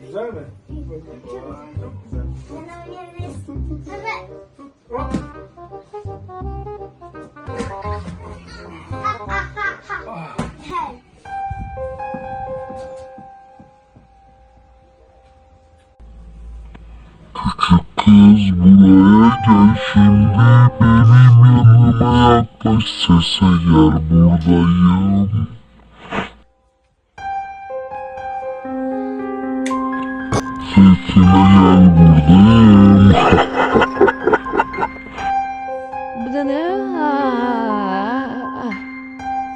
Güzel mi? Hey. Kız buraya gel şimdi benim yanıma yaklaş sese gel buradayım. Sesime gel buradayım. Bu da ne?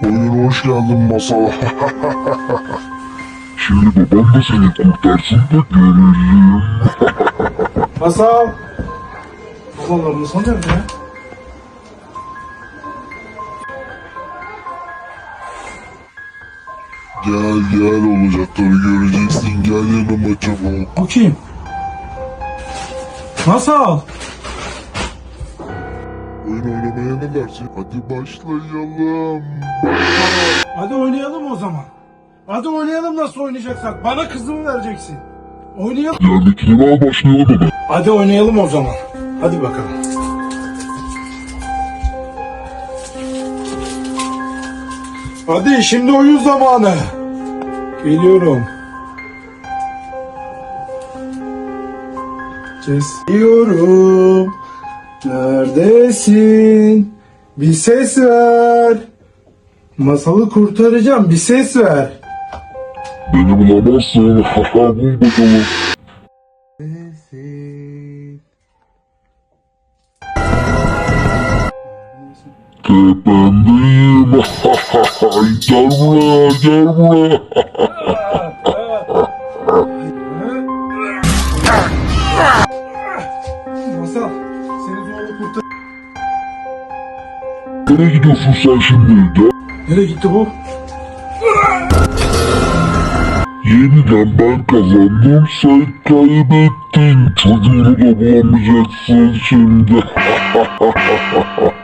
Oyun hoş geldin masal. Şimdi babam da seni kurtarsın da görelim. Masal. Babalar masal nerede ya? Gel gel olacakları göreceksin gel yanıma çabuk. Bu kim? Masal. Oyun oynamaya ne dersin? Hadi başlayalım. Hadi oynayalım o zaman. Hadi oynayalım nasıl oynayacaksak. Bana kızımı vereceksin. Oynayalım. Yerdekileri al başlayalım. Hadi oynayalım o zaman. Hadi bakalım. Hadi şimdi oyun zamanı. Geliyorum. Geliyorum. Neredesin? Bir ses ver. Masalı kurtaracağım. Bir ses ver. Beni bulamazsın. Haha bul bakalım. Neredesin? Tependeyim. Gel buraya gel buraya. Masal, seni zorla kurtar. Nereye gidiyorsun sen şimdi? Gel. Nereye gitti bu? Yeniden ben kazandım sen kaybettin. Çocuğunu da bulamayacaksın şimdi.